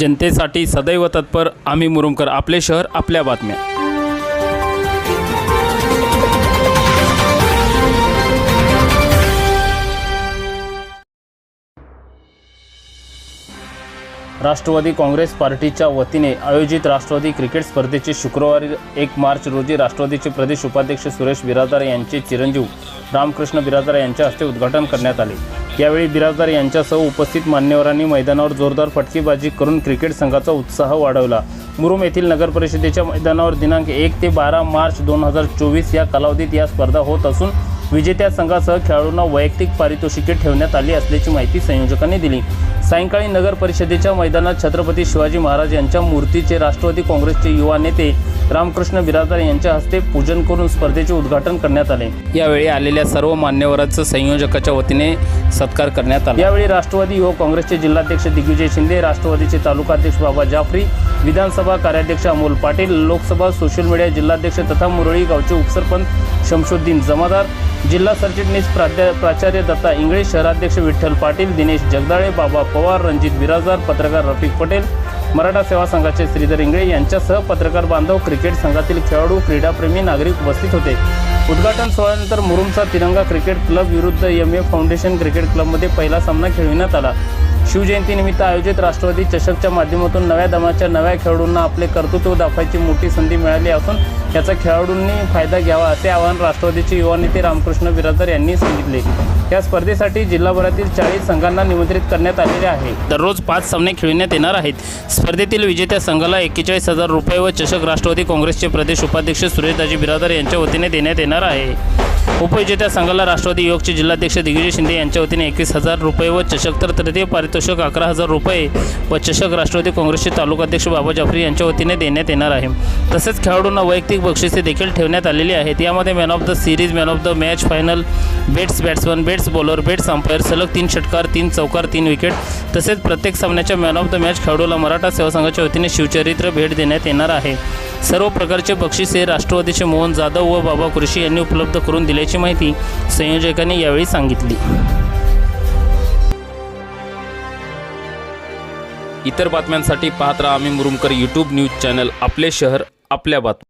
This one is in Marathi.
जनतेसाठी सदैव तत्पर आम्ही मुरुमकर आपले शहर आपल्या बातम्या. राष्ट्रवादी काँग्रेस पार्टीच्या वतीने आयोजित राष्ट्रवादी क्रिकेट स्पर्धेचे शुक्रवारी एक मार्च रोजी राष्ट्रवादीचे प्रदेश उपाध्यक्ष सुरेश बिरादार यांचे चिरंजीव रामकृष्ण बिरादार यांच्या हस्ते उद्घाटन करण्यात आले. यावेळी बिराजदार यांच्यासह उपस्थित मान्यवरांनी मैदानावर जोरदार फटकेबाजी करून क्रिकेट संघाचा उत्साह वाढवला. मुरुम येथील नगर परिषदेच्या मैदानावर दिनांक एक ते बारा मार्च दोन हजार चोवीस या कालावधीत या स्पर्धा होत असून विजेत्या संघासह खेळाडूंना वैयक्तिक पारितोषिके ठेवण्यात आली असल्याची माहिती संयोजकांनी दिली. सायंकाळी नगर परिषदेच्या मैदानात छत्रपती शिवाजी महाराज यांच्या मूर्तीचे राष्ट्रवादी काँग्रेसचे युवा नेते रामकृष्ण बिराजदार यांच्या हस्ते पूजन करून स्पर्धेचे उद्घाटन करण्यात आले. यावेळी आलेल्या सर्व मान्यवरांचं संयोजकाच्या वतीने सत्कार करण्यात आला. यावेळी राष्ट्रवादी युवक काँग्रेसचे जिल्हाध्यक्ष दिग्विजय शिंदे राष्ट्रवादीचे तालुकाध्यक्ष बाबा जाफरी विधानसभा कार्याध्यक्ष अमोल पाटील लोकसभा सोशल मीडिया जिल्हाध्यक्ष तथा मुरळी गावचे उपसरपंच शमशुद्दीन जमादार जिल्हा सरचिटणीस प्राध्या प्राचार्य दत्ता इंगळे शहराध्यक्ष विठ्ठल पाटील दिनेश जगदाळे बाबा पवार रणजित बिराजदार पत्रकार रफिक पटेल मराठा सेवा संघाचे श्रीधर इंगळे यांच्यासह पत्रकार बांधव क्रिकेट संघातील खेळाडू क्रीडाप्रेमी नागरिक उपस्थित होते. उद्घाटन सोहळ्यानंतर मुरुमचा तिरंगा क्रिकेट क्लब विरुद्ध एम ए फाउंडेशन क्रिकेट क्लबमध्ये पहिला सामना खेळविण्यात आला. शिवजयंतीनिमित्त आयोजित राष्ट्रवादी चषकच्या माध्यमातून नव्या दमाच्या नव्या खेळाडूंना आपले कर्तृत्व दाखवायची मोठी संधी मिळाली असून याचा खेळाडूंनी फायदा घ्यावा असे आवाहन राष्ट्रवादीचे युवा नेते रामकृष्ण बिराजदार यांनी सांगितले. या स्पर्धेसाठी जिल्हाभरातील चाळीस संघांना निमंत्रित करण्यात आलेले आहे. दररोज पाच सामने खेळण्यात येणार आहेत. स्पर्धेतील विजेत्या संघाला एक्केचाळीस हजार रुपये व चषक राष्ट्रवादी काँग्रेसचे प्रदेश उपाध्यक्ष सुरेशदाजी बिरादर यांच्या वतीने देण्यात येणार आहे. उपविजेत्या संघाला राष्ट्रवादी युवकचे जिल्हाध्यक्ष दिग्विजय शिंदे यांच्या वतीने एकवीस हजार रुपये व चषक तर तृतीय पारितोषिक अकरा हजार रुपये व चषक राष्ट्रवादी काँग्रेसचे तालुकाध्यक्ष बाबा जाफरी यांच्या वतीने देण्यात येणार आहे. तसेच खेळाडूंना वैयक्तिक बक्षिसे देखील ठेवण्यात आलेली आहेत. यामध्ये man of the series man of the match final bets batsman bets bowler bets umpire सलग तीन षटकार तीन चौकार तीन विकेट तसेच प्रत्येक सामन्याच्या मॅन ऑफ द मॅच खेळाडूला मराठा सेवा संघाच्या वतीने शिवचरित्र भेट देण्यात येणार आहे. सर्व प्रकारचे बक्षिसे राष्ट्रवादीचे मोहन जाधव व बाबा कृषी यांनी उपलब्ध करून दिल्याची माहिती संयोजकांनी यावेळी सांगितली. इतर बातम्यांसाठी पाहत राहा आम्ही मुरुमकर यूट्यूब न्यूज चॅनल. आपले शहर आपल्या बातम्या